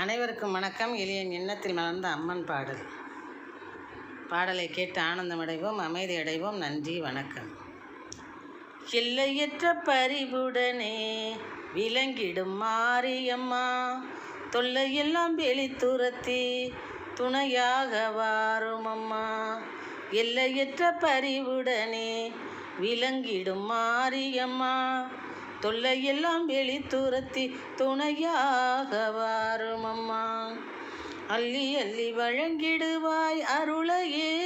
அனைவருக்கும் வணக்கம். எளியன் எண்ணத்தில் மலர்ந்த அம்மன் பாடல். பாடலை கேட்டு ஆனந்தமடைவோம் அமைதி அடைவோம் நன்றி வணக்கம். எல்லையற்ற பரிவுடனே விளங்கிடும் மாரியம்மா தொல்லையெல்லாம் வெளி துரத்தி துணையாக வாரும் அம்மா எல்லையற்ற பரிவுடனே விளங்கிடும் மாரியம்மா தொல்லையெல்லாம் வெளி துரத்தி துணையாக வாரும் அம்மா. அள்ளி அள்ளி வழங்கிடுவாய் அருளையே.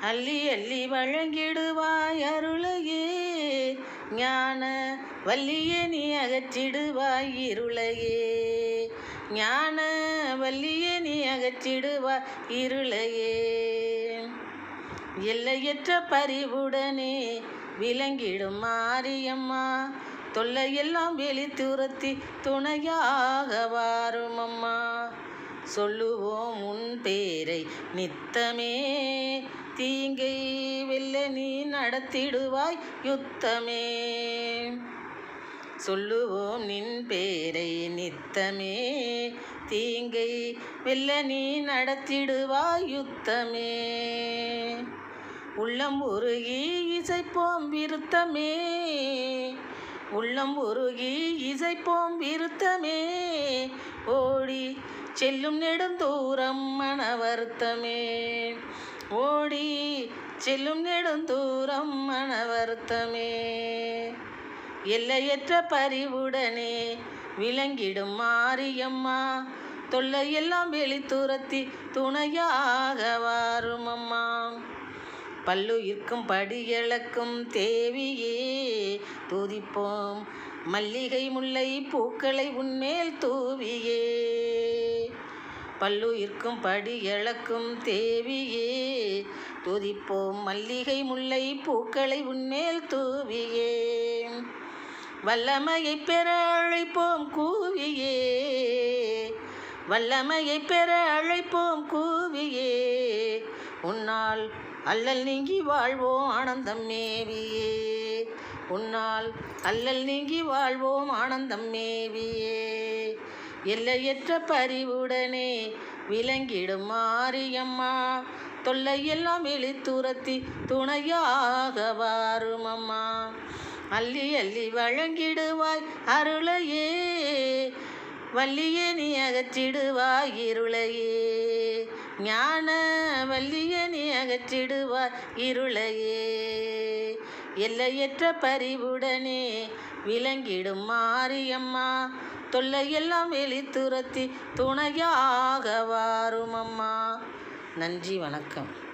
அள்ளி அள்ளி வழங்கிடுவாய் அருளையே. ஞான வள்ளியே நீ அகற்றிடுவாய் இருளையே. ஞான வள்ளியே நீ அகற்றிடுவாய் இருளையே. எல்லையற்ற பரிவுடனே விளங்கிடும் மாரியம்மா. தொல்லையெல்லாம் வெளி துரத்தி துணையாக வாரும் அம்மா சொல்லுவோம் உன் பேரை நித்தமே. தீங்கை வெல்ல நீ நடத்திடுவாய் யுத்தமே. சொல்லுவோம் நின் பேரை நித்தமே. தீங்கை வெல்ல நீ நடத்திடுவாய் யுத்தமே. உள்ளம் உருகி இசைப்போம் விருத்தமே. உள்ளம் உருகி இசைப்போம் விருத்தமே. ஓடி செல்லும் நெடுந்தூரம் மன வருத்தமே ஓடி செல்லும் நெடுந்தூரம் மன வருத்தமே எல்லையற்ற பரிவுடனே விளங்கிடும் மாரியம்மா. தொல்லையெல்லாம் வெளித்துரத்தி துணையாக வாரும் அம்மா பல்லுயிர்க்கும் படியளக்கும் தேவியே துதிப்போம். மல்லிகை முல்லை பூக்களை உன்மேல் தூவியே. பல்லுயிர்க்கும் படியளக்கும் தேவியே துதிப்போம். மல்லிகை முல்லை பூக்களை உன்மேல் தூவியே. வல்லமையை பெற அழைப்போம் கூவியே. வல்லமையை பெற அழைப்போம் கூவி உன்னால் அல்லல் நீங்கி வாழ்வோம் ஆனந்தம் மேவியே. உன்னால் அல்லல் நீங்கி வாழ்வோம் ஆனந்தம் மேவியே. எல்லையற்ற பரிவுடனே விளங்கிடும் மாரியம்மா. தொல்லையெல்லாம் வெளித்துரத்தி துணையாக வாரும் அம்மா அள்ளி அள்ளி வழங்கிடுவாய் அருளையே. வள்ளியே நீ அகற்றிடுவாய் இருளையே. ஞான வள்ளியே நீ இருளையே. எல்லையற்ற பரிவுடனே விளங்கிடும் மாரியம்மா. தொல்லையெல்லாம் வெளி துரத்தி துணையாக வாரும் அம்மா நன்றி வணக்கம்.